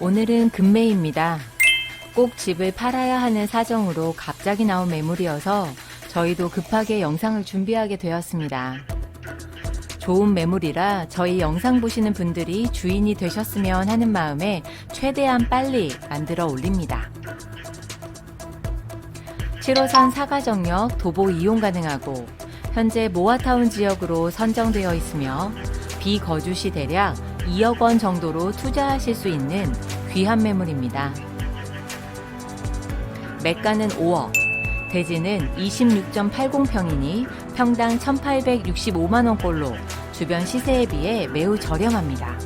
오늘은 금매입니다. 꼭 집을 팔아야 하는 사정으로 갑자기 나온 매물이어서 저희도 급하게 영상을 준비하게 되었습니다. 좋은 매물이라 저희 영상 보시는 분들이 주인이 되셨으면 하는 마음에 최대한 빨리 만들어 올립니다. 7호선 사가정역 도보 이용 가능하고 현재 모아타운 지역으로 선정되어 있으며 비거주 시 대략 2억 원 정도로 투자하실 수 있는 귀한 매물입니다. 매가는 5억, 대지는 26.80평이니 평당 1,865만 원꼴로 주변 시세에 비해 매우 저렴합니다.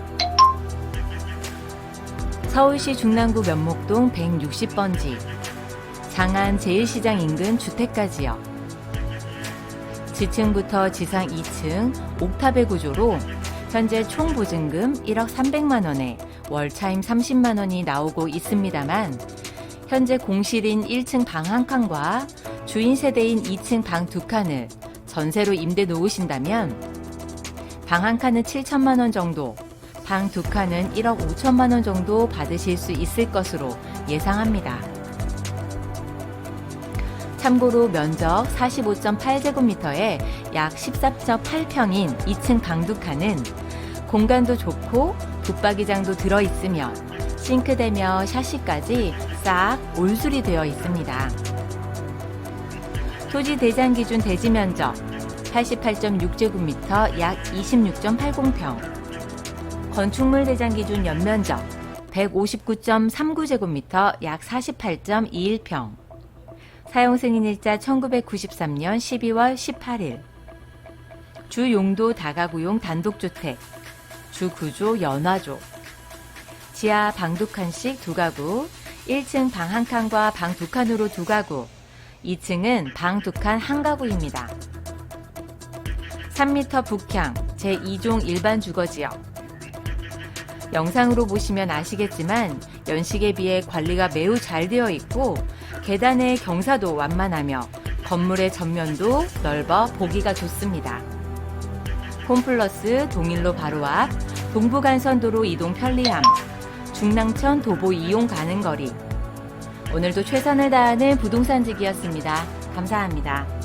서울시 중랑구 면목동 160번지, 장안 제1시장 인근 주택가지역, 지층부터 지상 2층 옥탑의 구조로 현재 총 보증금 1억 300만 원에 월 차임 30만 원이 나오고 있습니다만 현재 공실인 1층 방 한 칸과 주인 세대인 2층 방 두 칸을 전세로 임대 놓으신다면 방 한 칸은 7천만 원 정도, 방 두 칸은 1억 5천만 원 정도 받으실 수 있을 것으로 예상합니다. 참고로 면적 45.8제곱미터에 약 14.8평인 2층 방두 칸은 공간도 좋고 붙박이장도 들어있으며 싱크대며 샤시까지 싹 올수리 되어 있습니다. 토지 대장 기준 대지 면적 88.6제곱미터 약 26.80평 건축물 대장 기준 연면적 159.39제곱미터 약 48.21평 사용 승인일자 1993년 12월 18일. 주 용도 다가구용 단독주택 주 구조 연화조. 지하 방두 칸씩 두 가구 1층 방 한 칸과 방 두 칸으로 두 가구 2층은 방 두 칸 한 가구입니다. 3m 북향 제2종 일반 주거지역 영상으로 보시면 아시겠지만 연식에 비해 관리가 매우 잘 되어 있고 계단의 경사도 완만하며 건물의 전면도 넓어 보기가 좋습니다. 홈플러스 동일로 바로 앞 동부간선도로 이동 편리함 중랑천 도보 이용 가는 거리 오늘도 최선을 다하는 부동산직이었습니다. 감사합니다.